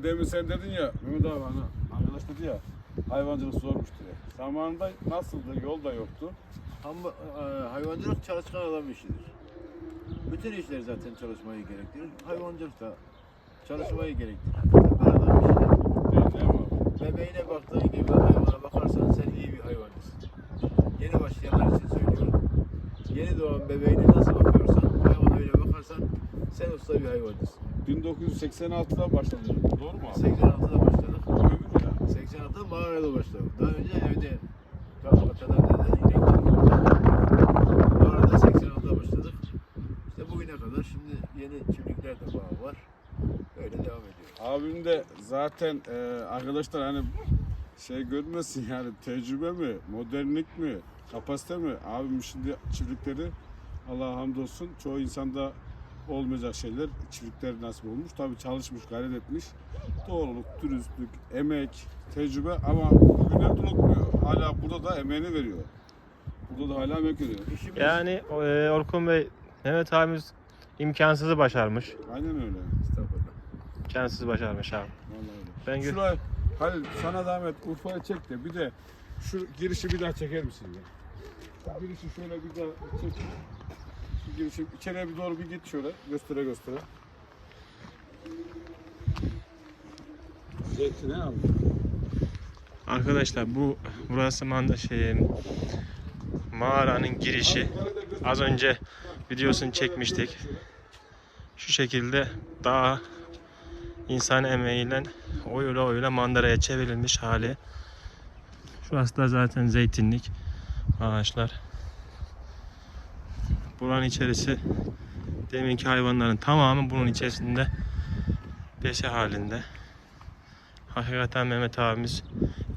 Hani demin sen dedin ya Mehmet abi hani arkadaş dedi ya hayvancılık zormuş diye. Zamanında nasıldı? Yol da yoktu. Ama e, hayvancılık çalışkan adam işidir. Bütün işler zaten çalışmayı gerektirir. Hayvancılık da çalışmayı gerektirir. Adam işidir. Bebeğine baktığın gibi hayvana bakarsan sen iyi bir hayvancısın. Yeni başlayanlar için söylüyorum. Yeni doğan bebeğine nasıl bakıyorsan, hayvana öyle bakarsan sen usta bir hayvancısın. 1986'da başladı. Doğru mu abi? 86'da başladık. Ömür ya. 86'da mağarada başladık. Daha önce evde dede inek Mağarada 86'da başladık. İşte bugüne kadar şimdi yeni çiftlikler de bağ var. Böyle devam ediyor. Abim de zaten e, arkadaşlar hani şey görmesin yani tecrübe mi, modernlik mi, kapasite mi? Abim şimdi çiftlikleri Allah'a hamdolsun çoğu insanda olmayacak şeyler çiftlikler nasip olmuş. Tabii çalışmış, gayret etmiş. Doğruluk, dürüstlük, emek, tecrübe ama bugünler unutmuyor. Hala burada da emeğini veriyor. Burada da hala emek veriyor. İşimiz Yani e, Orkun Bey, Mehmet abimiz imkansızı başarmış. Aynen öyle. Estağfurullah. İmkansızı başarmış abi. Vallahi öyle. Ben Şuraya Halil sana zahmet Urfa'ya çek de bir de şu girişi bir daha çeker misin ya? Girişi şöyle bir daha çek. Girişi içeriye bir doğru bir git şöyle göstere göstere. Zeytin ne abi? Arkadaşlar bu burası manda şey mağaranın girişi. Az önce videosunu çekmiştik. Şu şekilde daha insan emeğiyle oyula oyula mandaraya çevrilmiş hali. Şurası da zaten zeytinlik ağaçlar. Buranın içerisi deminki hayvanların tamamı bunun içerisinde besi halinde. Hakikaten Mehmet abimiz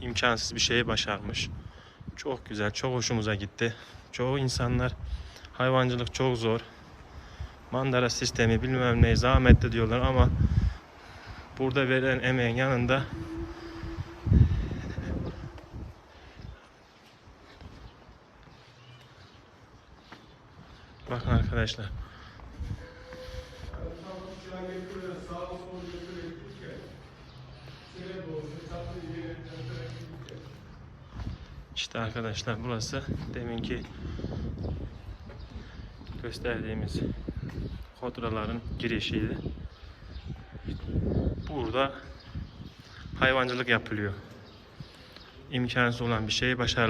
imkansız bir şeyi başarmış. Çok güzel, çok hoşumuza gitti. Çoğu insanlar hayvancılık çok zor. Mandara sistemi bilmem ne zahmetli diyorlar ama burada verilen emeğin yanında Bakın arkadaşlar. İşte arkadaşlar burası deminki gösterdiğimiz kodraların girişiydi. Burada hayvancılık yapılıyor. İmkansız olan bir şeyi başarılı.